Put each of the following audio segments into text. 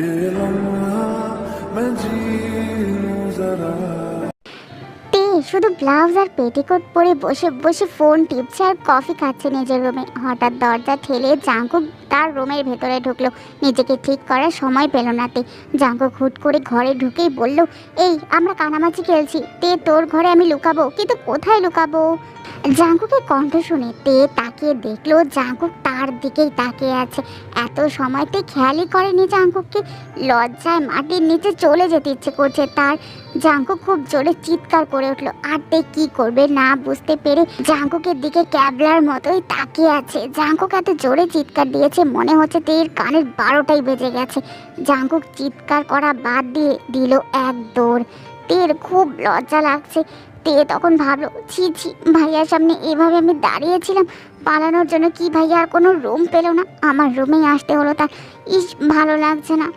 إلى الله مجيء الوزراء শুধু ব্লাউজ আর পেটিকোট পরে বসে বসে ফোন টিপছে আর কফি খাচ্ছে নিজের রুমে হঠাৎ দরজা ঠেলে জাঙ্কুক তার রুমের ভেতরে ঢুকলো। নিজেকে ঠিক করার সময় পেল না তে। জাঙ্কুক হুট করে ঘরে ঢুকেই বলল, এই, আমরা কানামাছি খেলছি। তে, তোর ঘরে আমি লুকাবো, কিন্তু কোথায় লুকাবো? জাঙ্কুকের কণ্ঠ শুনে তে তাকিয়ে দেখল জাঙ্কুক তার দিকেই তাকিয়ে আছে। এত সময়তে খেয়ালই করেনি জাঙ্কুককে। লজ্জায় মাটির নিচে চলে যেতে ইচ্ছে করছে তার। জাঙ্কুক খুব জোরে চিৎকার করে উঠল। আর তে কি করবে না বুঝতে পেরে জাঙ্কুকের দিকে ক্যাবলার মতোই তাকিয়ে আছে। জাঙ্কুক এত জোরে চিৎকার দিয়েছে, মনে হচ্ছে তের কানের বারোটাই বেজে গেছে। জাঙ্কুক চিৎকার করা বাদ দিয়ে দিল এক দৌড়। তের খুব লজ্জা লাগছে। তে তখন ভাবলো, ছি ছি, ভাইয়ার সামনে এভাবে আমি দাঁড়িয়েছিলাম, পালানোর জন্য কি ভাইয়া আর কোনো রুম পেল না? আমার রুমেই আসতে হলো তার। ইস, ভালো লাগছে না।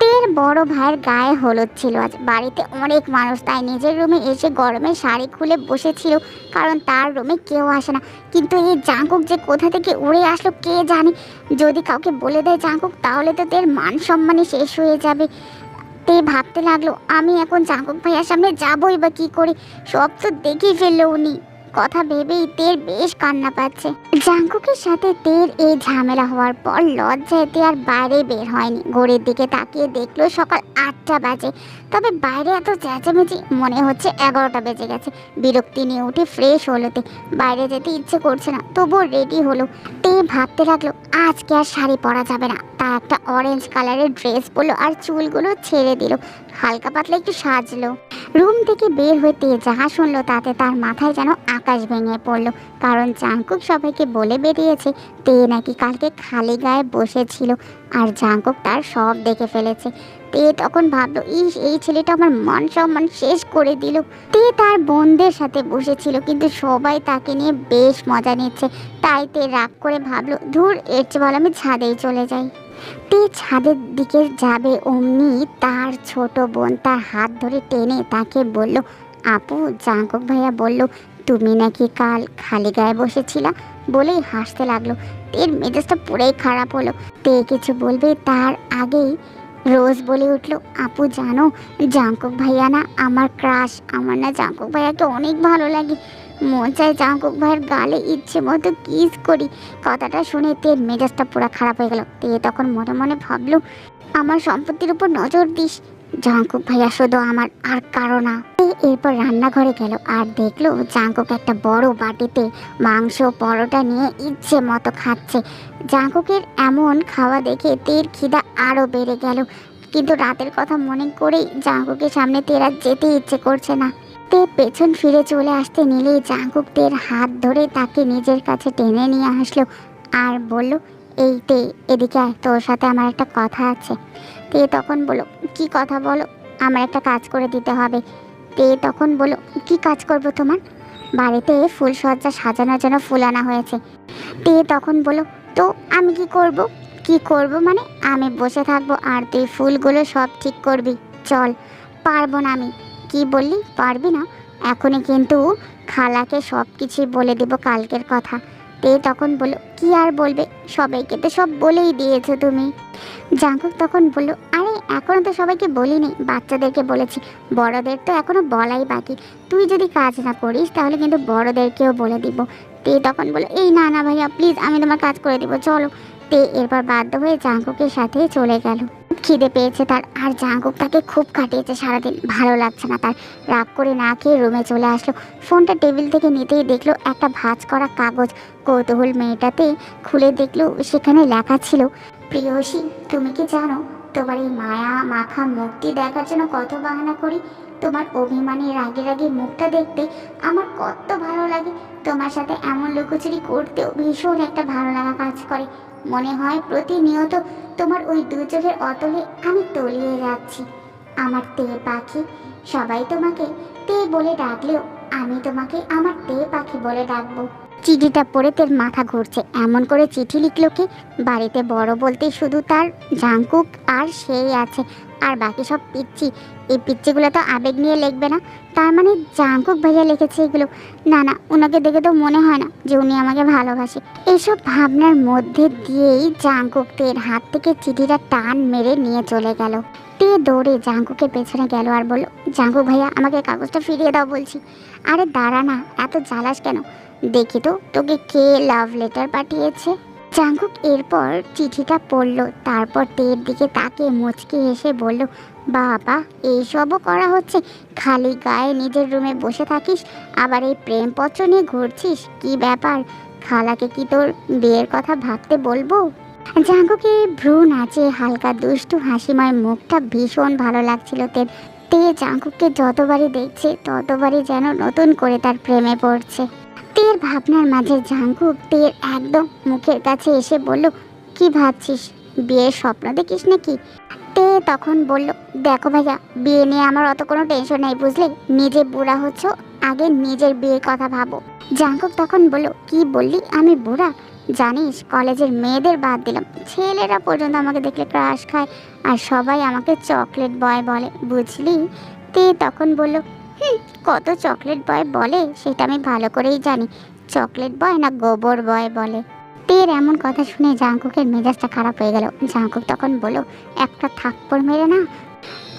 তের বড় ভাইয়ের গায়ে হলুদ ছিল আজ। বাড়িতে অনেক মানুষ, তাই নিজের রুমে এসে গরমে শাড়ি খুলে বসেছিল, কারণ তার রুমে কেউ আসে না। কিন্তু এই জাঙ্কুক যে কোথা থেকে উড়ে আসলো কে জানে? যদি কাউকে বলে দেয় জাঙ্কুক, তাহলে তো তের মান সম্মানই শেষ হয়ে যাবে। তে ভাবতে লাগল, আমি এখন জাঙ্কুক ভাইয়ার সামনে যাবই বা কি করে? সব তো দেখেই ফেলল উনি। কথা ভেবেই তের বেশ কান্না পাচ্ছে। জাঙ্কুকের সাথে তের এই ঝামেলা হওয়ার পর লজ্জায় তে আর বাইরে বের হয়নি। ঘড়ির দিকে তাকিয়ে দেখল সকাল আটটা বাজে। তবে বাইরে এত চেঁচামেচি মনে হচ্ছে এগারোটা বেজে গেছে। বিরক্তি নিয়ে উঠে ফ্রেশ হলো তে। বাইরে যেতে ইচ্ছে করছে না, তবুও রেডি হলো। তে ভাবতে লাগল, আজকে আর শাড়ি পরা যাবে না। তা একটা অরেঞ্জ কালারের ড্রেস পরলো আর চুলগুলো ছেড়ে দিল। হালকা পাতলা একটু সাজলো। রুম থেকে বের হতে যাহা শুনলো তাতে তার মাথায় যেন আকাশ ভেঙে পড়ল। কারণ জাঙ্কুক সবাইকে বলে বেরিয়েছে তে নাকি কালকে খালি গায়ে বসেছিল। আর জাঙ্কুক তার সব দেখে ফেলেছে। তে তখন ভাবলো, ইস, এই ছেলেটা আমার মান সম্মান শেষ করে দিল। তে তার বোনদের সাথে বসেছিল, কিন্তু সবাই তাকে নিয়ে বেশ মজা নিচ্ছে। তাই তে রাগ করে ভাবলো, ধুর, এর চেয়ে ভালো আমি ছাদেই চলে যাই। তে ছাদের দিকে যাবে অমনি তার ছোট বোন তার হাত ধরে টেনে তাকে বলল, আপু, জাঙ্কুক ভাইয়া বলল, তুমি নাকি কাল খালি গায়ে বসেছিলা? বলেই হাসতে লাগল। তের মেজাজটা পুরাই খারাপ হলো। তে কিছু বলবে তার আগেই রোজ বলে উঠল, আপু, জানো, জাঙ্কুক ভাইয়া না আমার ক্রাশ। আমার না জাঙ্কুক ভাইয়াকে অনেক ভালো লাগে। মন চায় জাঙ্কুক ভাইয়ের গালে ইচ্ছে মতো কিস করি। কথাটা শুনে তের মেজাজটা পুরো খারাপ হয়ে গেল। তে তখন মনে মনে ভাবলো, আমার সম্পত্তির উপর নজর দিস। জাঙ্কুক ভাইয়া শুধু আমার আর কারও না। এরপর রান্নাঘরে গেল আর দেখল জাঙ্কুক একটা বড় বাটিতে মাংস, পরোটা নিয়ে ইচ্ছে মতো খাচ্ছে। জাঙ্কুকের এমন খাওয়া দেখে তের খিদা আরও বেড়ে গেল। কিন্তু রাতের কথা মনে করেই জাঙ্কুকের সামনে তেরা যেতে ইচ্ছে করছে না। তে পেছন ফিরে চলে আসতে নিলেই জাঙ্কুক তের হাত ধরে তাকে নিজের কাছে টেনে নিয়ে আসলো আর বলল, এই তে, এদিকে আয়, তোর সাথে আমার একটা কথা আছে। তে তখন বলল, কি কথা বলো? আমার একটা কাজ করে দিতে হবে। তে তখন বলো কি কাজ করব তোমার? বাড়িতে ফুলসজ্জা সাজানোর জন্য ফুল আনা হয়েছে। তে তখন বলল, তো আমি কি করব? কি করব মানে? আমি বসে থাকব আর তুই ফুলগুলো সব ঠিক করবি। চল, পারব না আমি। কি বললি? পারবি না। এখনই কিন্তু খালাকে সব কিছুই বলে দেব কালকের কথা। তে তখন বলল, কি আর বলবে? সবাইকে তো সব বলেই দিয়েছ তুমি। জাঙ্কুক তখন বলল, আরে এখনও তো সবাইকে বলিনি। বাচ্চাদেরকে বলেছি। বড়দের তো এখনও বলাই বাকি। তুই যদি কাজ না করিস, তাহলে কিন্তু বড়দেরকেও বলে দিব। তে তখন বলল, এই না না ভাইয়া, প্লিজ আমি তোমার কাজ করে দিব। চলো। তে এরপর বাধ্য হয়ে জাঙ্কুকের সাথে চলে গেল। খিদে পেয়েছে, তার আর জাঙ্কুক তাকে খুব কাটিয়েছে সারাদিন। ভালো লাগছে না, তার রাগ করে না খেয়ে রুমে চলে আসলো। ফোনটা টেবিল থেকে নিতেই দেখল একটা ভাঁজ করা কাগজ। কৌতূহল মেয়েটাতে খুলে দেখল সেখানে লেখা ছিল, প্রিয়সী, তুমি কি জানো, তোমার এই মায়া, মাখা মুক্তি দেখার জন্য কত বাহানা করি? তোমার অভিমানী রাগে রাগে মুখটা দেখতে আমার কত ভালো লাগে। তোমার সাথে এমন লুকোচুরি করতেও ভীষণ একটা ভালো লাগা কাজ করে। মনে হয় প্রতিনিয়ত তোমার ওই দু চোখের অতলে আমি তলিয়ে যাচ্ছি। আমার তে পাখি, সবাই তোমাকে তে বলে ডাকলেও আমি তোমাকে আমার তে পাখি বলে ডাকবো। চিঠিটা পড়ে তোর মাথা ঘুরছে। এমন করে চিঠি লিখলো কি? বাড়িতে বড় বলতে শুধু তার জাঙ্কুক আর সেই আছে। আর বাকি সব পিচ্ছি। এই পিচ্ছিগুলো তো আবেগ নিয়ে লিখবে না। তার মানে জাঙ্কুক ভাইয়া লিখেছে এগুলো। না না, ওনাকে দেখে তো মনে হয় না যে উনি আমাকে ভালোবাসে। এইসব ভাবনার মধ্যে দিয়েই জাঙ্কুক তের হাত থেকে চিঠিটা টান মেরে নিয়ে চলে গেল। তে দৌড়ে জাঙ্কুকের পেছনে গেল আর বলল, জাঙ্কুক ভাইয়া, আমাকে কাগজটা ফিরিয়ে দাও, বলছি। আরে দাঁড়া না, এত জ্বালাস কেন? দেখি তো, তোকে কে লাভ লেটার পাঠিয়েছে? জাঙ্কুক এরপর চিঠিটা পড়ল, তারপর তের দিকে তাকে মুচকি হেসে বলল, বাবা, এইসবও করা হচ্ছে? খালি গায়ে নিজের রুমে বসে থাকিস, আবার এই প্রেমপত্র নিয়ে ঘুরছিস? কি ব্যাপার? খালাকে কি তোর বিয়ের কথা ভাবতে বলব? জাঙ্কুকে ভ্রু নাচে হালকা দুষ্টু হাসিময় মুখটা ভীষণ ভালো লাগছিল তের। তে জাঙ্কুককে যতবারই দেখছে, ততবারই যেন নতুন করে তার প্রেমে পড়ছে। তের ভাবনার মাঝে জাঙ্কুক তের একদম মুখের কাছে এসে বলল, কি ভাবছিস? বিয়ের স্বপ্ন দেখিস নাকি? তে তখন বলল, দেখো ভাইয়া, বিয়ে নিয়ে আমার অত কোনো টেনশন নেই, বুঝলে? নিজে বুড়া হচ্ছ, আগে নিজের বিয়ের কথা ভাবো। জাঙ্কুক তখন বলল, কি বললি? আমি বুড়া? জানিস, কলেজের মেয়েদের বাদ দিলাম। ছেলেরা পর্যন্ত আমাকে দেখলে ক্রাশ খায়, আর সবাই আমাকে চকলেট বয় বলে, বুঝলি? তে তখন বলল কত চকলেট বয় বলে, সেটা আমি ভালো করেই জানি। চকলেট বয় না গোবর বয় বলে। তের এমন কথা শুনে জাঙ্কুকের মেজাজটা খারাপ হয়ে গেল। জাঙ্কুক তখন বলো একটা থাপ্পড় মেরে না,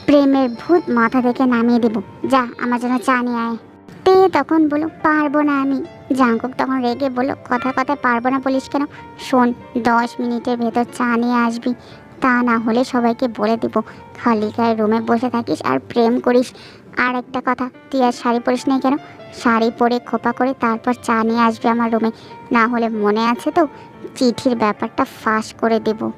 প্রেমের ভূত মাথা থেকে নামিয়ে দেব। যা, আমার জন্য চা নিয়ে আয়। তে তখন বলো পারব না আমি। জাঙ্কুক তখন রেগে বলল কথা কথায় পারব না বলিস কেন? শোন, দশ মিনিটের ভেতর চা নিয়ে আসবি। তা না হলে সবাইকে বলে দিব খালি গায়ে রুমে বসে থাকিস আর প্রেম করিস। আর একটা কথা, তুই আর শাড়ি পরিস নাই কেন? শাড়ি পরে খোপা করে তারপর চা নিয়ে আসবে আমার রুমে। না হলে মনে আছে তো, চিঠির ব্যাপারটা ফাঁস করে দেব।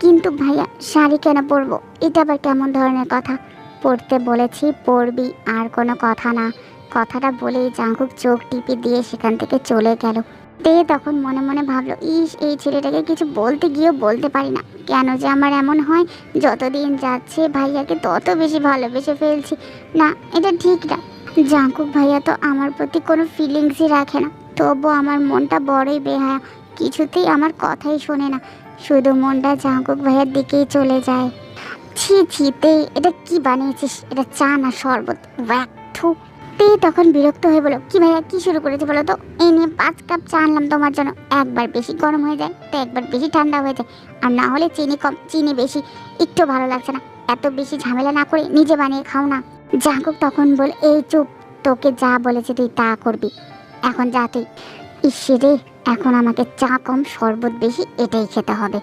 কিন্তু ভাইয়া, শাড়ি কেন পরবো? এটা আবার কেমন ধরনের কথা? পড়তে বলেছি পড়বি আর কোনো কথা না। কথাটা বলেই জাঙ্কুক চোখ টিপি দিয়ে সেখান থেকে চলে গেল। তে তখন মনে মনে ভাবলো, ইস, এই ছেলেটাকে কিছু বলতে গিয়েও বলতে পারি না। কেন যে আমার এমন হয়, যতদিন যাচ্ছে ভাইয়াকে তত বেশি ভালোবেসে ফেলছি। না, এটা ঠিক না। জাঙ্কুক ভাইয়া তো আমার প্রতি কোনো ফিলিংসই রাখে না। তবু আমার মনটা বড়ই বেহায়া, কিছুতেই আমার কথাই শোনে না। শুধু মনটা জাঙ্কুক ভাইয়ার দিকেই চলে যায়। ছি ছিতে এটা কি বানিয়েছিস? এটা চা না শরবত? ওয়াক থু। তে তখন বিরক্ত হয়ে বলো, কি ভাইয়া, কি শুরু করেছে বলো তো? এই নিয়ে পাঁচ কাপ চা আনলাম তোমার জন্য। একবার বেশি গরম হয়ে যায়, তো একবার বেশি ঠান্ডা হয়ে যায়। আর না হলে চিনি কম, চিনি বেশি, একটু ভালো লাগছে না। এত বেশি ঝামেলা না করে নিজে বানিয়ে খাও না। জাঙ্কুক তখন বল, এই চুপ, তোকে যা বলেছে তুই তা করবি। এখন যা তুই। ইসরে এখন আমাকে চা কম, শরবত বেশি, এটাই খেতে হবে।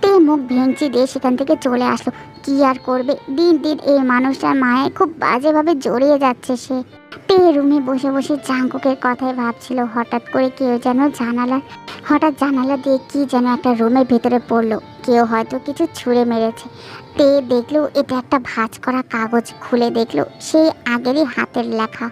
তে মুখ ভেঙচি দিয়ে সেখান থেকে চলে আসলো। কি আর করবে? দিন দিন এই মানুষটার মায়ে খুব বাজেভাবে জড়িয়ে যাচ্ছে সে। পেয়ে রুমে বসে বসে জাঙ্কুকের কথাই ভাবছিল। হঠাৎ করে কেউ যেন জানালা, হঠাৎ জানালা দিয়ে কি যেন একটা রুমের ভেতরে পড়ল। কেউ হয়তো কিছু ছুঁড়ে মেরেছে। পেয়ে দেখল, এটা একটা ভাঁজ করা কাগজ খুলে দেখল। সেই আগেরই হাতের লেখা।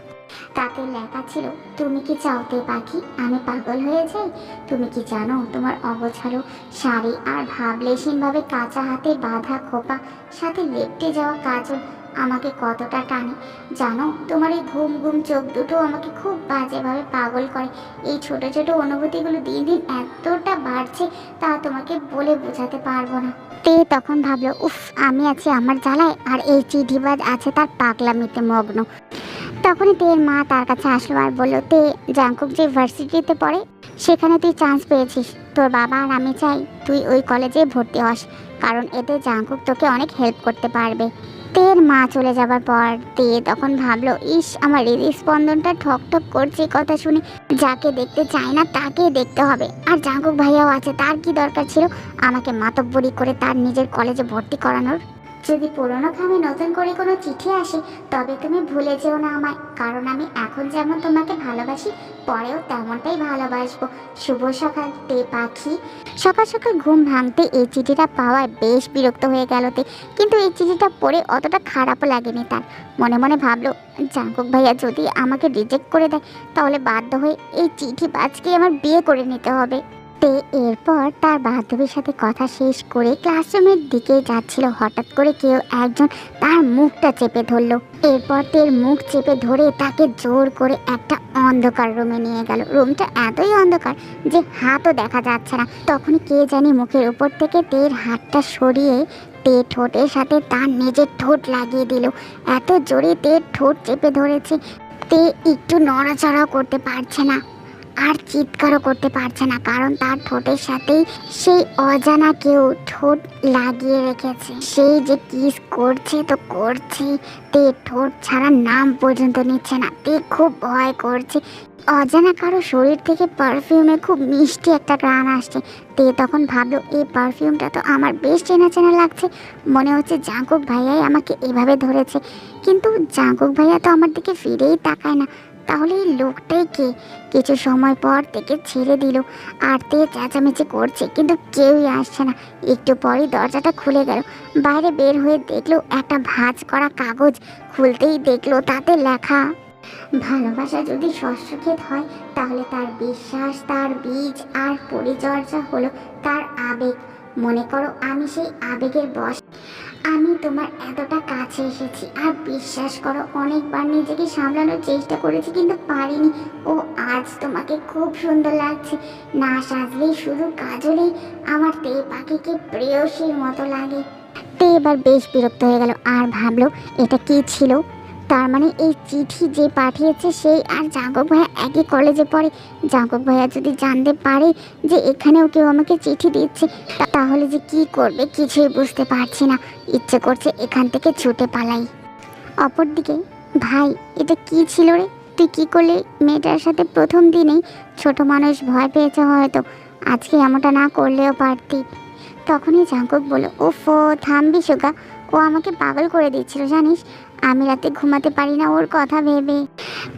তাতে লেখা ছিল, তুমি কি চাও তে পাখি? আমি পাগল হয়ে যাই? তুমি কি জানো, তোমার অগোছালো শাড়ি আর ভাবলেশীনভাবে কাঁচা হাতে বাঁধা খোপা, সাথে লেপটে যাওয়া কাজল আমাকে কতটা টানে? জানো, তোমার এই ঘুম ঘুম চোখ দুটো আমাকে খুব বাজেভাবে পাগল করে। এই ছোট ছোট অনুভূতিগুলো দিন দিন এতটা বাড়ছে, তা তোমাকে বলে বোঝাতে পারব না। তে তখন ভাবলো, উফ, আমি আছি আমার জ্বালায়, আর এই চিঠিবাজ আছে তার পাগলামিতে মগ্ন। তখনই তের মা তার কাছে আসলো আর বলল, তে জাঙ্কুক যে ভার্সিটিতে পড়ে, সেখানে তুই চান্স পেয়েছিস। তোর বাবা আর আমি চাই তুই ওই কলেজে ভর্তি হস, কারণ এতে জাঙ্কুক তোকে অনেক হেল্প করতে পারবে। তের মা চলে যাবার পর তে তখন ভাবলো, ইস, আমার হৃদস্পন্দনটা ঠক ঠক করছে কথা শুনে। যাকে দেখতে চায় না তাকে দেখতে হবে। আর জাঙ্কুক ভাইয়াও আছে, তার কি দরকার ছিল? আমাকে মাতব্বরি করে তার নিজের কলেজে ভর্তি করানোর। যদি পুরনো খামে নতুন করে কোনো চিঠি আসে, তবে তুমি ভুলে যেও না আমায়। কারণ আমি এখন যেমন তোমাকে ভালোবাসি, পরেও তেমনটাই ভালোবাসবো। শুভ সকাল, তে পাখি। সকাল সকাল ঘুম ভাঙতে এই চিঠিটা পাওয়ায় বেশ বিরক্ত হয়ে গেল তে। কিন্তু এই চিঠিটা পড়ে অতটা খারাপও লাগেনি তার। মনে মনে ভাবলো, জাঙ্কুক ভাইয়া যদি আমাকে রিজেক্ট করে দেয়, তাহলে বাধ্য হয়ে এই চিঠি বাজকে আমার বিয়ে করে নিতে হবে। তে এরপর তার বান্ধবীর সাথে কথা শেষ করে ক্লাসরুমের দিকে যাচ্ছিল। হঠাৎ করে কেউ একজন তার মুখটা চেপে ধরলো। এরপর তের মুখ চেপে ধরে তাকে জোর করে একটা অন্ধকার রুমে নিয়ে গেল। রুমটা এতই অন্ধকার যে হাতও দেখা যাচ্ছে না। তখন কে জানি মুখের উপর থেকে তের হাতটা সরিয়ে তে ঠোঁটের সাথে তার নিজের ঠোঁট লাগিয়ে দিল। এত জোরে তের ঠোঁট চেপে ধরেছে। তে একটু নড়াচড়াও করতে পারছে না। আর চিৎকারও করতে পারছে না, কারণ তার ঠোঁটের সাথেই সেই অজানা কেউ ঠোঁট লাগিয়ে রেখেছে। সেই যে কিস করছে তো করছে তে ঠোঁট ছাড়া নাম পর্যন্ত নিচ্ছে না। তে খুব ভয় করছে। অজানা কারও শরীর থেকে পারফিউমে খুব মিষ্টি একটা গ্রান আসছে। তে তখন ভাবলো, এই পারফিউমটা তো আমার বেশ চেনা চেনা লাগছে। মনে হচ্ছে জাঙ্কুক ভাইয়াই আমাকে এভাবে ধরেছে। কিন্তু জাঙ্কুক ভাইয়া তো আমার দিকে ফিরেই তাকায় না। তাহলে এই লোকটাই কে কিছু সময় পর থেকে ছেড়ে দিল। আর তে চেঁচামেচি করছে, কিন্তু কেউই আসছে না। একটু পরেই দরজাটা খুলে গেল। বাইরে বের হয়ে দেখল একটা ভাঁজ করা কাগজ। খুলতেই দেখল তাতে লেখা, ভালোবাসা যদি শস্যক্ষেত হয়, তাহলে তার বিশ্বাস, তার বীজ আর পরিচর্যা হলো তার আবেগ। মনে করো আমি সেই আবেগের বশ। আমি তোমার এতটা কাছে এসেছি আর বিশ্বাস করো অনেকবার নিজেকে সামলানোর চেষ্টা করেছি কিন্তু পারিনি। ও, আজ তোমাকে খুব সুন্দর লাগছে। না সাজলেই শুধু কাজলেই আমার তে পাখিকে প্রেয়সীর মতো লাগে। তে এবার বেশ বিরক্ত হয়ে গেল আর ভাবলো, এটা কি ছিল? তার মানে এই চিঠি যে পাঠিয়েছে সেই আর জাগক ভাইয়া একই কলেজে পড়ে। জাগক ভাইয়া যদি জানতে পারে যে এখানেও কেউ আমাকে চিঠি দিচ্ছে, তাহলে যে কি করবে কিছুই বুঝতে পারছি না। ইচ্ছে করছে এখান থেকে ছুটে পালাই। অপরদিকে, ভাই, এটা কি ছিল রে? তুই কি করলে মেয়েটার সাথে প্রথম দিনেই? ছোট মানুষ ভয় পেয়েছে হয়তো। আজকে এমনটা না করলেও পারতি। তখনই জাঙ্কুক বলল, ওফো থামবি সুগা। ও আমাকে পাগল করে দিচ্ছিল, জানিস? আমি রাতে ঘুমাতে পারি না ওর কথা ভেবে।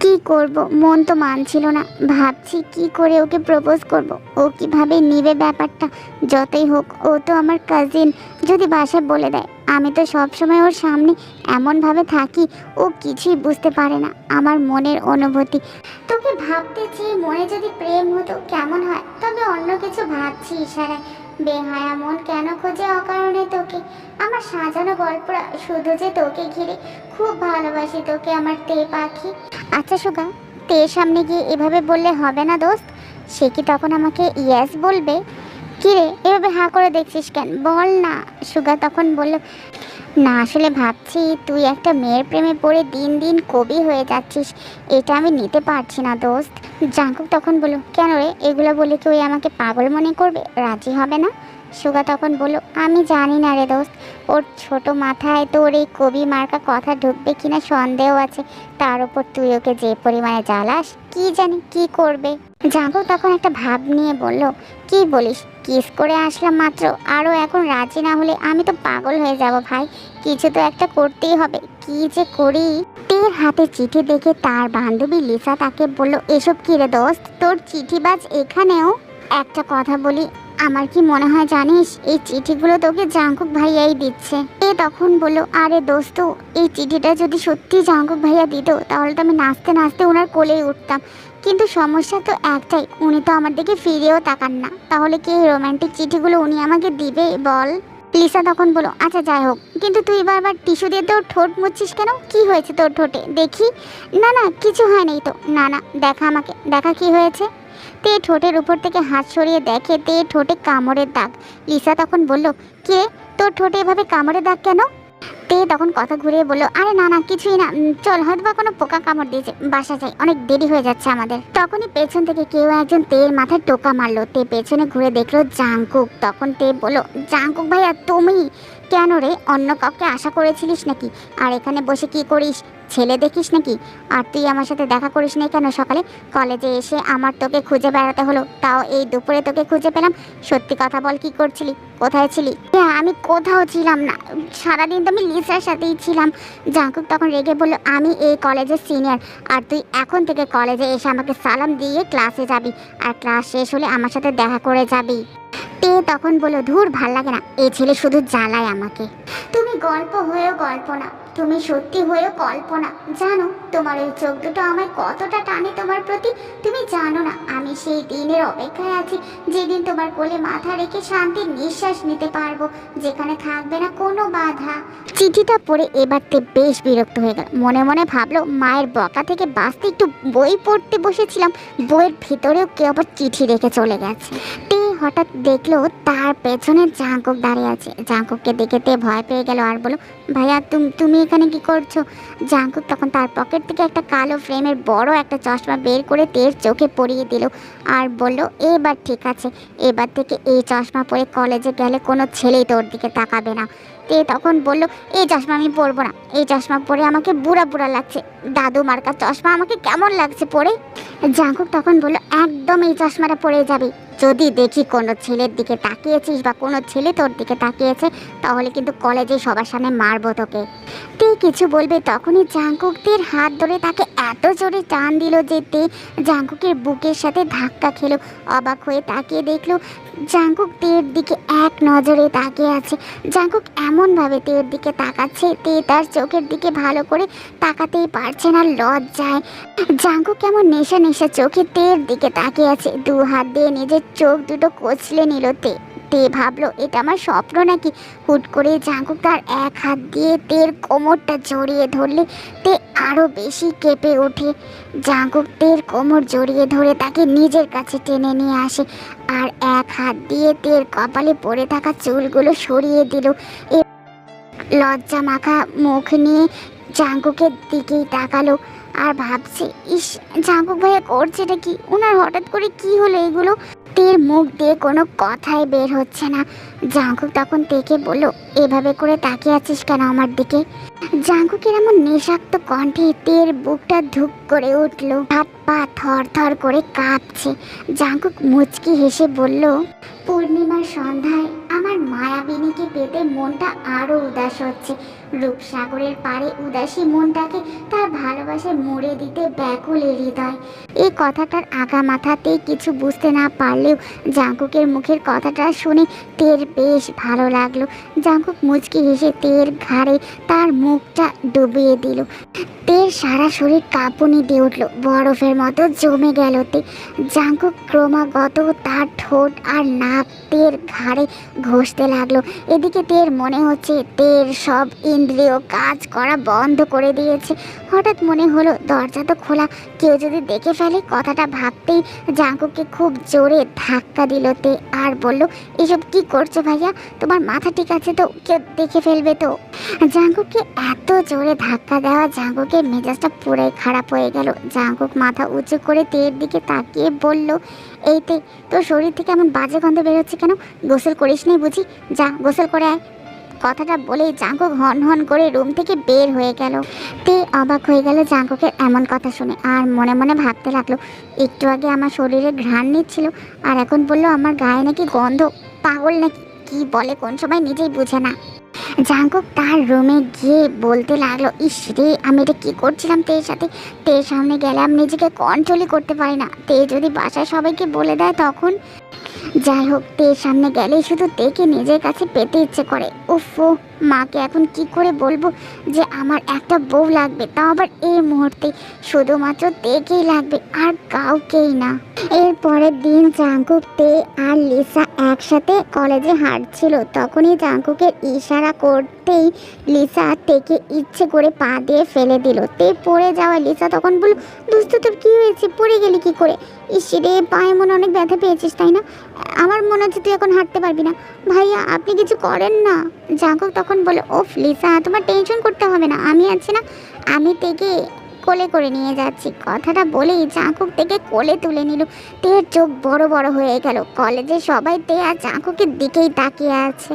কি করব? মন তো মানছিল না। ভাবছি কি করে ওকে প্রপোজ করব? ও কীভাবে নিবে ব্যাপারটা? যতই হোক, ও তো আমার কাজিন যদি বাসায় বলে দেয়, আমি তো সবসময় ওর সামনে এমনভাবে থাকি, ও কিছুই বুঝতে পারে না আমার মনের অনুভূতি। তোকে ভাবতে চেয়ে মনে যদি প্রেম হতো, কেমন হয়? তবে অন্য কিছু ভাবছি ইশারায়। বেহায়া মন কেন খোঁজে অকারণে তোকে? আমার সাজানো গল্পটা শুধু যে তোকে ঘিরে খুব ভালোবাসি তোকে আমার তে পাখি। আচ্ছা সুগা, তে সামনে গিয়ে এভাবে বললে হবে না দোস্ত? সে কি তখন আমাকে ইয়াস বলবে? কিরে, এভাবে হাঁ করে দেখছিস কেন? বল না। সুগা তখন বলল না, আসলে ভাবছি তুই একটা মেয়ের প্রেমে পড়ে দিন দিন কবি হয়ে যাচ্ছিস। এটা আমি নিতে পারছি না, দোস্ত। জাঙ্কুক তখন বলল, কেন রে? এগুলো বলে কি ওই আমাকে পাগল মনে করবে? রাজি হবে না? সুগা তখন বলল, আমি জানি না রে দোস্ত, ওর ছোট মাথায় তোর এই কবি মার্কা কথা ঢুকবে কিনা সন্দেহ আছে। তার উপর তুই ওকে যে পরিমাণে জ্বালাস, কি জানি, কি করবে? জাঙ্কুক তখন একটা ভাব নিয়ে বলল, কি বলিস, কিস করে আসলাম মাত্র আরও এখন রাজি না হলে আমি তো পাগল হয়ে যাব ভাই, কিছু তো একটা করতেই হবে, কি যে করি? তের হাতে চিঠি দেখে তার বান্ধবী লিসা তাকে বলল, এসব কি রে দোস্ত, তোর চিঠিবাজ এখানেও? একটা কথা বলি আমার কি মনে হয় জানিস, এই চিঠিগুলো তোকে জাঙ্কুক ভাইয়াই দিচ্ছে। এ তখন বলল, আরে দোস্ত, এই চিঠিটা যদি সত্যি জাঙ্কুক ভাইয়া দিত, তাহলে তো আমি নাচতে নাচতে ওনার কোলেই উঠতাম। কিন্তু সমস্যা তো একটাই, উনি তো আমার দিকে ফিরেও তাকান না। তাহলে কি এই রোমান্টিক চিঠিগুলো উনি আমাকে দিবে, বল? লিসা তখন বলো আচ্ছা যাই হোক, কিন্তু তুই বারবার টিস্যু দিয়ে তোর ঠোঁট মুচ্ছিস কেন? কি হয়েছে তোর ঠোঁটে? দেখি। না না, কিছু হয় নাই তো। না না, দেখা আমাকে, দেখা কি হয়েছে? তে ঠোঁটের উপর থেকে হাত সরিয়ে দেখে তে ঠোঁটে কামড়ের দাগ। লিসা তখন বলল, কে? তোর ঠোঁটে এভাবে কামড়ের দাগ কেন? তে তখন কথা ঘুরিয়ে বলল, আরে না না, কিছুই না। চল হয়তো বা কোনো পোকা কামড় দিয়েছে। বাসা যাই, অনেক দেরি হয়ে যাচ্ছে আমাদের। তখনই পেছন থেকে কেউ একজন তের মাথায় টোকা মারলো। তে পেছনে ঘুরে দেখল জাঙ্কুক তখন তে বলল জাঙ্কুক ভাইয়া, তুমি? কেন রে? অন্য কাউকে আশা করেছিলিস নাকি? আর এখানে বসে কি করিস? ছেলে দেখিস নাকি? আর তুই আমার সাথে দেখা করিস না কেন সকালে? কলেজে এসে আমার তোকে খুঁজে বেড়াতে হলো। তাও এই দুপুরে তোকে খুঁজে পেলাম। সত্যি কথা বল, কি করছিলি? কোথায় ছিলি? হ্যাঁ আমি কোথাও ছিলাম না। সারাদিন তো আমি লিসার সাথেই ছিলাম। জাঙ্কুক তখন রেগে বলল, আমি এই কলেজের সিনিয়র আর তুই এখন থেকে কলেজে এসে আমাকে সালাম দিয়ে ক্লাসে যাবি। আর ক্লাস শেষ হলে আমার সাথে দেখা করে যাবি। তে তখন বলল, ধুর, ভালো লাগে না। এই ছেলে শুধু জ্বালায় আমাকে। তুমি গল্প হয়েও গল্প না। তুমি সত্যি হয়েও কল্পনা। জানো, তোমার ওই চোখ দুটো আমায় কতটা টানে তোমার প্রতি, তুমি জানো না, আমি সেই দিনের অপেক্ষায় আছি, যেদিন তোমার কোলে মাথা রেখে শান্তির নিঃশ্বাস নিতে পারব, যেখানে থাকবে না কোনো বাধা। চিঠিটা পড়ে এবারতে বেশ বিরক্ত হয়ে গেল। মনে মনে ভাবলো, মায়ের বকা থেকে বাঁচতে একটু বই পড়তে বসেছিলাম, বইয়ের ভিতরেও কেউ আবার চিঠি রেখে চলে গেছে। হঠাৎ দেখল তার পেছনে জাঙ্কুক দাঁড়িয়ে আছে। জাঙ্কুককে দেখে তে ভয় পেয়ে গেল আর বলো ভাইয়া, তুমি তুমি এখানে কি করছ? জাঙ্কুক তখন তার পকেট থেকে একটা কালো ফ্রেমের বড় একটা চশমা বের করে তের চোখে পরিয়ে দিল আর বলল, এবার ঠিক আছে। এবার থেকে এই চশমা পরে কলেজে গেলে কোনো ছেলেই তোর দিকে তাকাবে না। তে তখন বলল, এই চশমা আমি পরবো না। এই চশমা পরে আমাকে বুড়া বুড়া লাগছে। দাদু মার্কার চশমা আমাকে কেমন লাগছে পরে? জাঁকুক তখন বলল, একদম এই চশমাটা পরে যাবি। যদি দেখি কোনো ছেলের দিকে তাকিয়েছিস বা কোনো ছেলে তোর দিকে তাকিয়েছে, তাহলে কিন্তু কলেজে সবার সামনে মারবো তোকে। তে কিছু বলবে? তখনই জাঙ্কুকদের হাত ধরে তাকে এত জোরে টান দিল যে তে জাঙ্কুকের বুকের সাথে ধাক্কা খেলো। অবাক হয়ে তাকিয়ে দেখল জাঙ্কুক তের দিকে এক নজরে তাকিয়ে আছে। জাঙ্কুক এমনভাবে তের দিকে তাকাচ্ছে, তে তার চোখের দিকে ভালো করে তাকাতেই পারছে না, লজ্জায়। জাঙ্কুক কেমন নেশা নেশা চোখে তের দিকে তাকিয়ে আছে। দু হাত দিয়ে নিজের চোখ দুটো কচলে নিল তে। তে ভাবলো, এটা আমার স্বপ্ন নাকি? হুট করে জাঙ্কুক তার এক হাত দিয়ে তের কোমরটা জড়িয়ে ধরলে। তে আরও বেশি কেঁপে ওঠে। জাঙ্কুক তের কোমর জড়িয়ে ধরে তাকে নিজের কাছে টেনে নিয়ে আসে আর এক হাত দিয়ে তের কপালে পড়ে থাকা চুলগুলো সরিয়ে দিল। এ লজ্জা মাখা মুখ নিয়ে জাঙ্কুকের দিকেই তাকালো আর ভাবছে, ইস, জাঙ্কুক ভাইয়া করছেটা কি? ওনার হঠাৎ করে কি হলো এগুলো? তের মুখ দিয়ে কোনো কথাই বের হচ্ছে না। জাঙ্কুক তখন দেখে বলল, এভাবে করে তাকিয়ে আছিস কেন আমার দিকে? জাঙ্কুকের এমন নেশাক্ত কণ্ঠে তের বুকটা ধুক করে উঠল। হাত পা থর থর করে কাঁপছে। জাঙ্কুক মুচকি হেসে বলল পূর্ণিমার সন্ধ্যায় আমার মায়াবিনীকে পেতে মনটা আরও উদাস হচ্ছে। রূপসাগরের পাড়ে উদাসী মনটাকে তার ভালোবাসায় মুড়ে দিতে ব্যাকুল হৃদয়। এই কথাটার আগা মাথাতেই কিছু বুঝতে না পারলেও জাঙ্কুকের মুখের কথাটা শুনে তের বেশ ভালো লাগল। জাঙ্কুক মুচকি হেসে তের ঘাড়ে তার মুখটা ডুবিয়ে দিল। তের সারা শরীর কাঁপুনি দিয়ে উঠল, বরফের মতো জমে গেল তে। জাঙ্কুক ক্রমাগত তার ঠোঁট আর নাক তের ঘাড়ে ঘষতে লাগল। এদিকে তের মনে হচ্ছে তের সব ইন্দ্রিয় কাজ করা বন্ধ করে দিয়েছে। হঠাৎ মনে হলো, দরজা তো খোলা। কেউ যদি দেখে ফেলে, কথাটা ভাবতেই জাঙ্কুককে খুব জোরে ধাক্কা দিল তে আর বলল, এসব কি করছ ভাইয়া? তোমার মাথা ঠিক আছে তো? কেউ দেখে ফেলবে তো? জাঙ্কুককে এত জোরে ধাক্কা দেওয়া জাঙ্কুকের মেজাজটা পুরাই খারাপ হয়ে গেল। জাঙ্কুক মাথা উঁচু করে তের দিকে তাকিয়ে বলল এইতে তোর শরীর থেকে এমন বাজে গন্ধ বেরোচ্ছে কেন? গোসল করিস নি বুঝি? যা, গোসল করে আয়। কথাটা বলেই জাঙ্কুক হন হন করে রুম থেকে বের হয়ে গেল। তে অবাক হয়ে গেল জাঙ্কুকের এমন কথা শুনে। আর মনে মনে ভাবতে লাগল, একটু আগে আমার শরীরে ঘ্রাণ নিচ্ছিল, আর এখন বলল আমার গায়ে নাকি গন্ধ পাগল নাকি, কি বলে কোন সময় নিজেই বুঝে না। জাঙ্কুক তার রুমে গিয়ে বলতে লাগল, ইস রে, আমি এটা কী করছিলাম তের সাথে? তের সামনে গেলে আমি নিজেকে কন্ট্রোলই করতে পারি না। তে যদি বাসায় সবাইকে বলে দেয় তখন যাই হোক তের সামনে গেলেই শুধু দেখে নিজের কাছে পেতে ইচ্ছে করে। উফো। মাকে এখন কি করে বলব যে আমার একটা বউ লাগবে? তাও আবার এই মুহূর্তে শুধুমাত্র তেকেই লাগবে, আর কাউকেই না। এর পরের দিন জাঙ্কুক, তে আর লিসা একসাথে কলেজে হাঁটছিল। তখনই জাঙ্কুকের ইশারা করতেই লিসা তেকে ইচ্ছে করে পা দিয়ে ফেলে দিল। তে পড়ে যাওয়া লিসা তখন বলল দুস্থ তোর কী হয়েছে? পড়ে গেলি কি করে? ইসি রে, পায়ে মনে অনেক ব্যথা পেয়েছিস, তাই না? আমার মনে হচ্ছে তুই এখন হাঁটতে পারবি না। ভাইয়া, আপনি কিছু করেন না। জাঙ্কুক তখন বলে, ওফ, লিসা, তোমার টেনশন করতে হবে না। আমি আছি না, আমি থেকে কোলে করে নিয়ে যাচ্ছি। কথাটা বলেই জাঁকুক থেকে কোলে তুলে নিল। তের চোখ বড় বড় হয়ে গেল। কলেজে সবাই তে আর জাঁকুকের দিকেই তাকিয়ে আছে।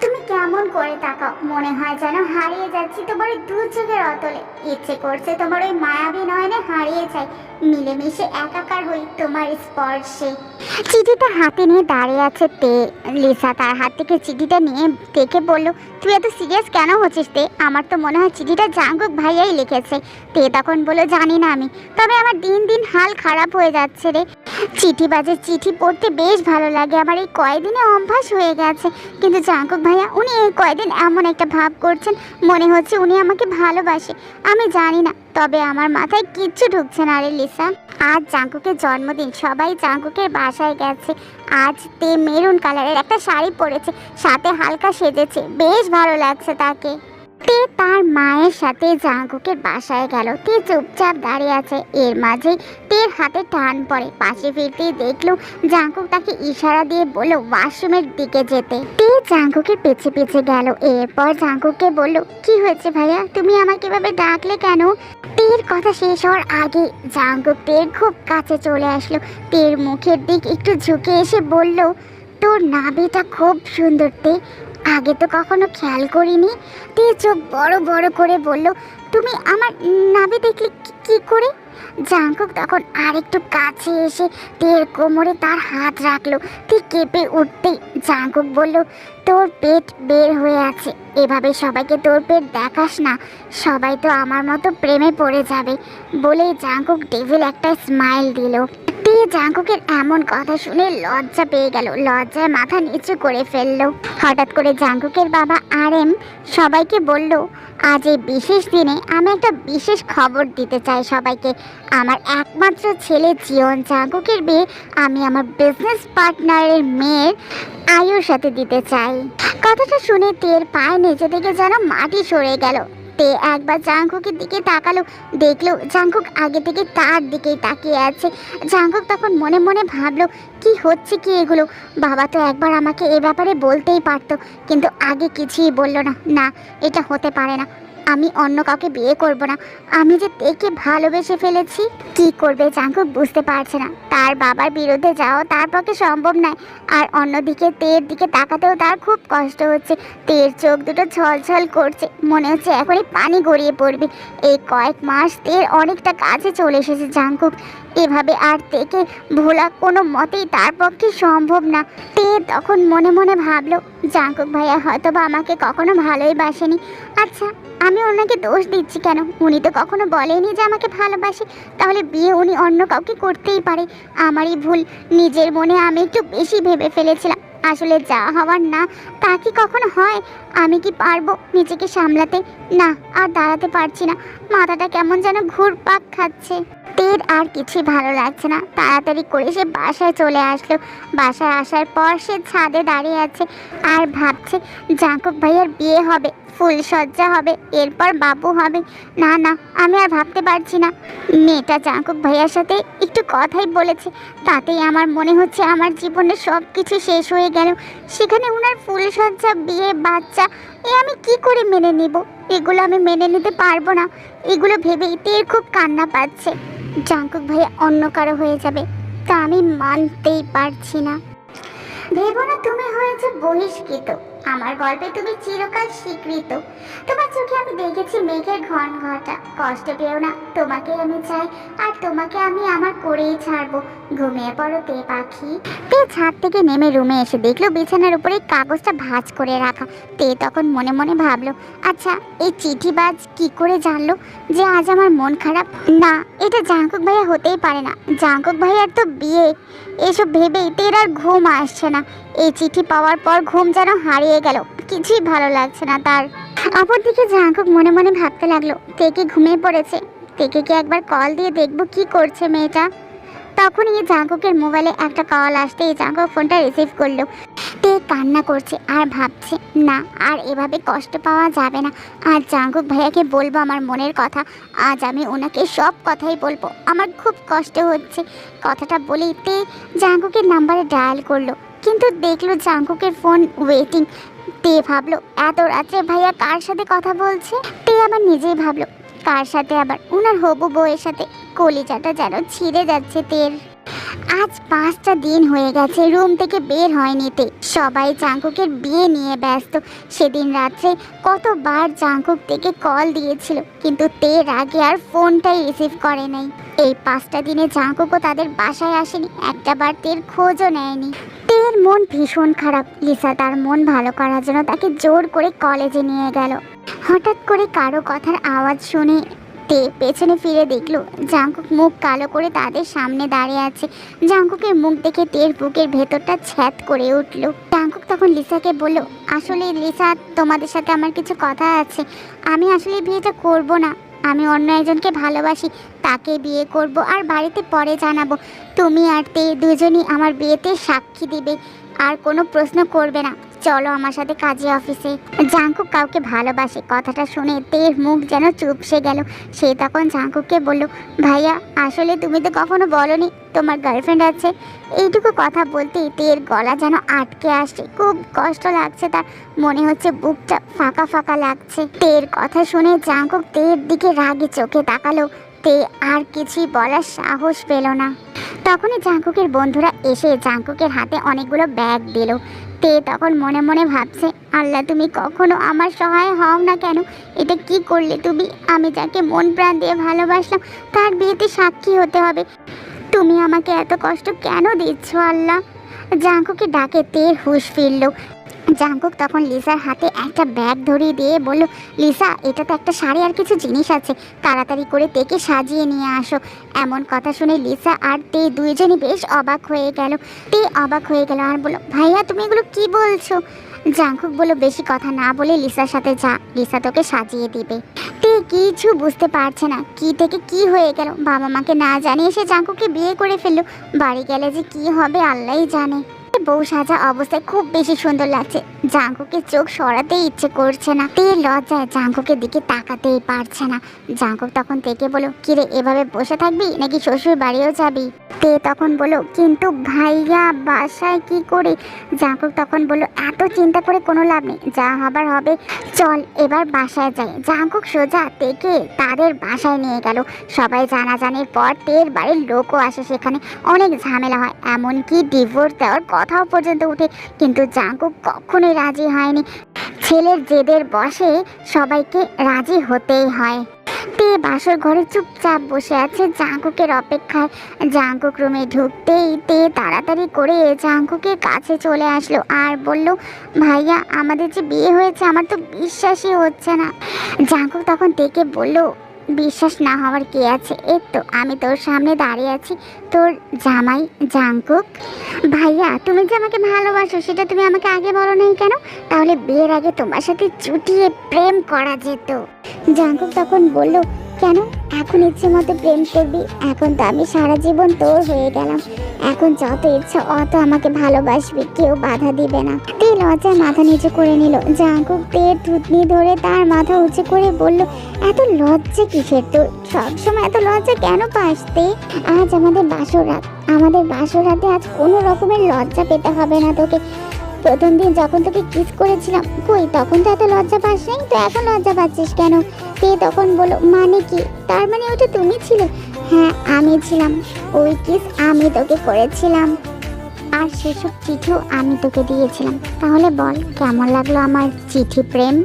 তুমি কেমন করে তাকাও? মনে হয় যেন হারিয়ে যাচ্ছি তোমার দু চোখের অতলে। ইচ্ছে করছে তোমার ওই মায়াবী নয়নে হারিয়ে যাই। মিলেমিশে একাকার হই তোমার স্পর্শে। চিঠিটা হাতে নিয়ে দাঁড়িয়ে আছে তে। লিসা তার হাত থেকে চিঠিটা নিয়ে দেখে বলল, তুই এত সিরিয়াস কেন হচ্ছিস তে? আমার তো মনে হয় চিঠিটা জাঙ্গুক ভাইয়াই লিখেছে। তে তখন বলল, জানি না আমি। তবে আমার দিন দিন হাল খারাপ হয়ে যাচ্ছে রে। চিঠি বাজে চিঠি পড়তে বেশ ভালো লাগে। আমার এই কয়দিনে অভ্যাস হয়ে গেছে। কিন্তু জাঙ্কুক ভাইয়া, উনি এই কয়দিন এমন একটা ভাব করছেন, মনে হচ্ছে উনি আমাকে ভালোবাসে। আমি জানি না তবে আমার মাথায় কিচ্ছু ঢুকছে না রে লিসা। আজ জাঙ্কুকের জন্মদিন, সবাই জাঙ্কুকের বাসায় গেছে। আজ তে মেরুন কালারের একটা শাড়ি পরেছে, সাথে হালকা সেজেছে, বেশ ভালো লাগছে তাকে। তে তার মায়ের সাথে জাঙ্কুকের বাসায় গেল। তে চুপচাপ দাঁড়িয়ে আছে। এর মাঝে তের হাতে টান পড়ে। পাশে ফিরতেই দেখল জাঙ্কুক তাকে ইশারা দিয়ে বলল, ওয়াশরুমের দিকে যেতে। তে জাঙ্কুকের পেছে পেছে গেল। এরপর জাঙ্কুককে বলল, কি হয়েছে ভাইয়া? তুমি আমাকে এভাবে ডাকলে কেন? তের কথা শেষ হওয়ার আগে জাঙ্কুক তের খুব কাছে চলে আসলো। তের মুখের দিক একটু ঝুঁকে এসে বলল, তোর নাভিটা খুব সুন্দর তে। আগে তো কখনো খেয়াল করিনি। তে চোখ বড় বড় করে বলল, তুমি আমার নাভি দেখলে কি- করে? জাঙ্কুক তখন আরেকটু কাছে এসে তের কোমরে তার হাত রাখল। তে কেঁপে উঠতেই জাঙ্কুক বলল, তোর পেট বের হয়ে আছে, এভাবে সবাইকে তোর পেট দেখাস না। সবাই তো আমার মতো প্রেমে পড়ে যাবে। বলেই জাঙ্কুক ডেভিল একটা স্মাইল দিল। তে জাঙ্কুকের এমন কথা শুনে লজ্জা পেয়ে গেল। লজ্জায় মাথা নিচু করে ফেলল। হঠাৎ করে জাঙ্কুকের বাবা আর এম সবাইকে বলল, আজ এই বিশেষ দিনে আমি একটা বিশেষ খবর দিতে চাই সবাইকে। আমার একমাত্র ছেলে জিয়ন জাঙ্কুকের বিয়ে আমি আমার বিজনেস পার্টনারের মেয়ের আয়ুর সাথে দিতে চাই। কথাটা শুনে তের পায়ে নিচে থেকে যেন মাটি সরে গেল। তে একবার জাঙ্কুকের দিকে তাকালো, দেখল জাঙ্কুক আগে থেকে তার দিকেই তাকিয়ে আছে। জাঙ্কুক তখন মনে মনে ভাবলো, কি হচ্ছে কি এগুলো? বাবা তো একবার আমাকে এ ব্যাপারে বলতেই পারতো, কিন্তু আগে কিছুই বলল না। না, এটা হতে পারে না। আমি অন্য কাউকে বিয়ে করব না। আমি যে তেকে ভালোবেসে ফেলেছি। কি করবে জাঙ্কুক বুঝতে পারছে না। তার বাবার বিরুদ্ধে যাও তার পক্ষে সম্ভব নয়। আর অন্যদিকে তের দিকে তাকাতেও তার খুব কষ্ট হচ্ছে। তের চোখ দুটো ছলছল করছে। মনে হচ্ছে এখনই পানি গড়িয়ে পড়বে। এই কয়েক মাস তের অনেকটা কাছে চলে এসেছে জাঙ্কুক এভাবে আর তেকে ভোলা কোনো মতেই তার পক্ষে সম্ভব না। তে তখন মনে মনে ভাবলো, জাঙ্কুক ভাইয়া হয়তো বা আমাকে কখনো ভালোই বাসেনি। আচ্ছা আমি ওনাকে দোষ দিচ্ছি কেন? উনি তো কখনো বলেনি যে আমাকে ভালোবাসে। তাহলে বিয়ে উনি অন্য কাউকে করতেই পারে। আমারই ভুল। নিজের মনে আমি একটু বেশি ভেবে ফেলেছিলাম। আসলে যা হওয়ার না, তা কি কখনো হয়? আমি কি পারব নিজেকে সামলাতে? না, আর দাঁড়াতে পারছি না। মাথাটা কেমন যেন ঘুরপাক খাচ্ছে। তের আর কিছুই ভালো লাগছে না। তাড়াতাড়ি করে সে বাসায় চলে আসলো। বাসায় আসার পর সে ছাদে দাঁড়িয়ে আছে আর ভাবছে জাঁকব ভাইয়ের বিয়ে হবে। ফুল সজ্জা হবে, এরপর বাবু হবে। না না, আমি আর ভাবতে পারছি না। মেয়েটা জাঙ্কুক ভাইয়ার সাথে একটু কথাই বলেছে। তাতেই আমার মনে হচ্ছে আমার জীবনের সব কিছু শেষ হয়ে গেল। সেখানে ওনার ফুল সজ্জা বিয়ে বাচ্চা, এ আমি কি করে মেনে নিব? এগুলো আমি মেনে নিতে পারব না। এগুলো ভেবেই তের খুব কান্না পাচ্ছে। জাঙ্কুক ভাইয়া অন্য কারও হয়ে যাবে, তা আমি মানতেই পারছি না। ভেবো না তুমি হয়েছে বহিষ্কৃত। আমার গল্পে তুমি চিরকাল স্বীকৃত। তোমার চোখে আমি দেখেছি মেঘের ঘন ঘটা কষ্ট পেও না, তোমাকে আমি চাই, আর তোমাকে আমি আমার করেই ছাড়বো। ঘুমিয়ে পড়ো তে পাখি। তে ছাদ থেকে নেমে রুমে এসে দেখল বিছানার উপরে কাগজটা ভাঁজ করে রাখা। তে তখন মনে মনে ভাবলো আচ্ছা এই চিঠিবাজ কি করে জানলো যে আজ আমার মন খারাপ? না, এটা জাঙ্কুক ভাইয়া হতেই পারে না। জাঙ্কুক ভাইয়ার তো বিয়ে। এসব ভেবেই তের আর ঘুম আসছে না। এই চিঠি পাওয়ার পর ঘুম যেন হারিয়ে গেল। কিছুই ভালো লাগছে না তার। অপরদিকে জাঙ্কুক মনে মনে ভাবতে লাগল, তেকে ঘুমিয়ে পড়েছে। তেকে কি একবার কল দিয়ে দেখব কি করছে মেয়েটা? তখনই জাঙ্কুকের মোবাইলে একটা কল আসতে এই জাঙ্কুক ফোনটা রিসিভ করল। তে কান্না করছে আর ভাবছে, না, আর এভাবে কষ্ট পাওয়া যাবে না। আর জাঙ্কুক ভাইয়াকে বলব আমার মনের কথা। আজ আমি ওনাকে সব কথাই বলব। আমার খুব কষ্ট হচ্ছে। কথাটা বলেই তে জাঙ্কুকের নাম্বারে ডায়াল করল। কিন্তু দেখল জাঙ্কুকের ফোন ওয়েটিং তে ভাবলো, এত রাত্রে ভাইয়া কার সাথে কথা বলছে? তে আবার নিজেই ভাবলো, কার সাথে আবার? ওনার হবু বউয়ের সাথে কলিজাটা যেন ছিঁড়ে যাচ্ছে তের। আজ পাঁচটা দিন হয়ে গেছে, রুম থেকে বের হয়নি তে। সবাই জাঙ্কুকের বিয়ে নিয়ে ব্যস্ত। সেদিন রাত্রে কতবার জাঙ্কুক থেকে কল দিয়েছিল, কিন্তু তের আগে আর ফোনটাই রিসিভ করে নাই। এই পাঁচটা দিনে জাঙ্কুকও তাদের বাসায় আসেনি, একটা বার তের খোঁজও নেয়নি। তের মন ভীষণ খারাপ। লিসা তার মন ভালো করার জন্য তাকে জোর করে কলেজে নিয়ে গেল। হঠাৎ করে কারও কথার আওয়াজ শুনে তে পেছনে ফিরে দেখল জাঙ্কুক মুখ কালো করে তাদের সামনে দাঁড়িয়ে আছে। জাঙ্কুকের মুখ দেখে তের বুকের ভেতরটা ছ্যাত করে উঠল। জাঙ্কুক তখন লিসাকে বলল, আসলে লিসা, তোমাদের সাথে আমার কিছু কথা আছে। আমি আসলে বিয়েটা করব না। আমি অন্য একজনকে ভালোবাসি, তাকে বিয়ে করব আর বাড়িতে পরে জানাব। তুমি আর তে দুজনই আমার বিয়েতে সাক্ষী দিবে, আর কোনো প্রশ্ন করবে না। চলো আমার সাথে কাজে অফিসে। জাঙ্কুক কাউকে ভালোবাসে। কথাটা শুনে তের মুখ যেন চুপসে গেল। সে তখন জাঙ্কুককে বলল, ভাইয়া, আসলে তুমি তো কখনো বলনি তোমার গার্লফ্রেন্ড আছে? এইটুকু কথা বলতেই তের গলা যেন আটকে আসছে। খুব কষ্ট লাগছে তার। মনে হচ্ছে বুকটা ফাঁকা ফাঁকা লাগছে। তের কথা শুনে জাঙ্কুক তের দিকে রাগে চোখে তাকালো। তে আর কিছুই বলার সাহস পেল না। তখনই জাঙ্কুকের বন্ধুরা এসে জাঙ্কুকের হাতে অনেকগুলো ব্যাগ দিল। তে তখন মনে মনে ভাবছে, আল্লাহ, তুমি কখনো আমার সহায় হও না কেন? এটা কি করলে তুমি? আমি যাকে মন প্রাণ দিয়ে ভালোবাসলাম, তার বিয়েতে সাক্ষী হতে হবে। তুমি আমাকে এত কষ্ট কেন দিচ্ছ আল্লাহ? জাঙ্কুকে ডাকে তে হুঁশ ফিরল। জাঙ্কুক তখন লিসার হাতে একটা ব্যাগ ধরিয়ে দিয়ে বলল, লিসা এটাতে একটা শাড়ি আর কিছু জিনিস আছে। তাড়াতাড়ি করে তেকে সাজিয়ে নিয়ে আসো। এমন কথা শুনে লিসা আর তে দুইজনই বেশ অবাক হয়ে গেল। তে অবাক হয়ে গেল আর বলল, ভাইয়া, তুমি এগুলো কি বলছো? জাঙ্কুক বলল, বেশি কথা না বলে লিসার সাথে যা, লিসা তোকে সাজিয়ে দিবে। তে কিছু বুঝতে পারছে না, কি থেকে কি হয়ে গেল। বাবা মাকে না জানিয়ে সে জাঙ্কুকে বিয়ে করে ফেলল। বাড়ি গেলে যে কি হবে, আল্লাহই জানে। বউ সাজা অবস্থায় খুব বেশি সুন্দর লাগছে। জাঙ্কুকে চোখ সরাতেই ইচ্ছে করছে না। তে লজ্জায় জাঙ্কুকের দিকে তাকাতেই পারছে না। জাঙ্কুক তখন থেকে বলো কিরে, এভাবে বসে থাকবি নাকি শ্বশুর বাড়িও যাবি? তে তখন বলো কিন্তু ভাইয়া, বাসায় কি করে? জাঙ্কুক তখন বলল, এত চিন্তা করে কোনো লাভ নেই। যা হবার হবে, চল এবার বাসায় যাই। জাঙ্কুক সোজা তেকে তাদের বাসায় নিয়ে গেল। সবাই জানাজানির পর তের বাড়ির লোকও আসে সেখানে। অনেক ঝামেলা হয়। এমনকি ডিভোর্স দেওয়ার কথাও পর্যন্ত উঠে কিন্তু জাঙ্কুক কখনোই রাজি হয়নি। ছেলের জেদের বসে সবাইকে রাজি হতেই হয়। তে বাসর ঘরে চুপচাপ বসে আছে জাঙ্কুকের অপেক্ষায়। জাঙ্কুক রুমে ঢুকতেই তে তাড়াতাড়ি করে জাঙ্কুকের কাছে চলে আসলো আর বলল, ভাইয়া, আমাদের যে বিয়ে হয়েছে, আমার তো বিশ্বাসই হচ্ছে না। জাঙ্কুক তখন তেকে বলল বিশ্বাস না হওয়ার কে আছে? এই তো, আমি তোর সামনে দাঁড়িয়ে আছি। তোর জামাই জাঙ্কুক ভাইয়া, তুমি যে আমাকে ভালোবাসো, সেটা তুমি আমাকে আগে বলো নাই কেন? তাহলে বিয়ের আগে তোমার সাথে চুটিয়ে প্রেম করা যেত। জাঙ্কুক তখন বলল কেন? এখন ইচ্ছে মতো প্রেম করবি, এখন তো আমি সারা জীবন তোর হয়ে গেলাম। এখন যত ইচ্ছা অত আমাকে ভালোবাসবি, কেউ বাধা দিবে না। তে লজ্জায় মাথা নিচু করে নিল। জাঙ্কুক তের থুতনি ধরে তার মাথা উঁচু করে বলল, এত লজ্জা কিসের তোর? সবসময় এত লজ্জা কেন পাস তে? আজ আমাদের বাসর রাত। আমাদের বাসর রাতে আজ কোনো রকমের লজ্জা পেতে হবে না তোকে। প্রথম দিন যখন তোকে কিস করেছিলাম, কই, তখন তো এত লজ্জা পাস নাই? তো এখন লজ্জা পাচ্ছিস কেন? তে তখন বলো মানে কি? তার মানে ওটা তুমি ছিলে? হ্যাঁ আমি ছিলাম। ওই কিস আমি তোকে করেছিলাম। আর সেসব চিঠিও আমি তোকে দিয়েছিলাম। তাহলে বল, কেমন লাগল আমার চিঠি প্রেম?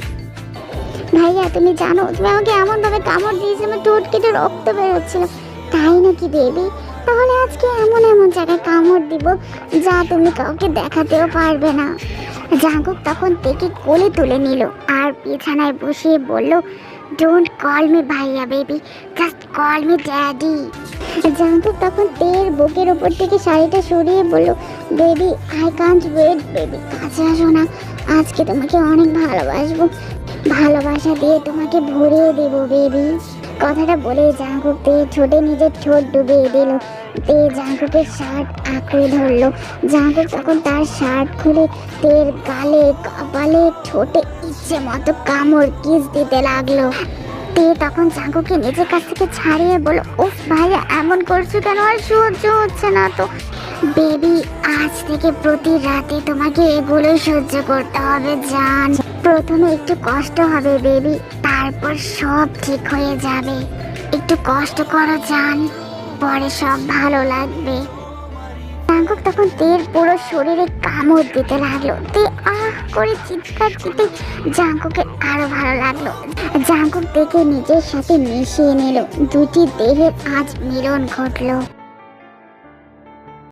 ভাইয়া, তুমি জানো, তুমি আমাকে এমনভাবে কামড় দিয়েছিলে, আমার ঠোঁট কেটে রক্ত বেরোচ্ছিল। তাই নাকি বেবি তাহলে আজকে এমন এমন জায়গায় কামড় দিব যা তুমি কাউকে দেখাতেও পারবে না। জাঙ্কুক তখন থেকে কোলে তুলে নিল আর বিছানায় বসিয়ে বলল ডোন্ট কল মি ভাইয়া baby just call me daddy Jungkook তখন তের বুকের উপর থেকে শাড়িটা সরিয়ে বলল baby I can't wait baby কাছে আসো না। আজকে তোমাকে অনেক ভালোবাসবো। ভালোবাসা দিয়ে তোমাকে ভরিয়ে দেবো বেবি কথাটা বলে জাঙ্কুক তে ঠোঁটে নিজের ঠোঁট ডুবিয়ে দিল। তে জাঙ্কুকের শার্ট আঁকড়ে ধরলো। জাঙ্কুক তখন তার শার্ট খুলে তের গালে, কপালে, ঠোঁটে ইচ্ছে মতো কামড় কিস দিতে লাগল। তে তখন জাঙ্কুকে নিজের কাছ থেকে ছাড়িয়ে বলো উফ ভাইয়া, এমন করছ কেন? আর সহ্য হচ্ছে না তো। বেবি, আজ থেকে প্রতি রাতে তোমাকে এগুলোই সহ্য করতে হবে, জান। প্রথমে একটু কষ্ট হবে, বেবি। তারপর সব ঠিক হয়ে যাবে। একটু কষ্ট করো, জান। পরে সব ভালো লাগবে। জাঙ্কুক তখন তের পুরো শরীরে কামড় দিতে লাগল। তে আহ করে চিৎকার দিতে জাঙ্কুকে আরও ভালো লাগল। জাঙ্কুক দেখে নিজের সাথে মিশিয়ে নিল। দুটি দেহের আজ মিলন ঘটলো।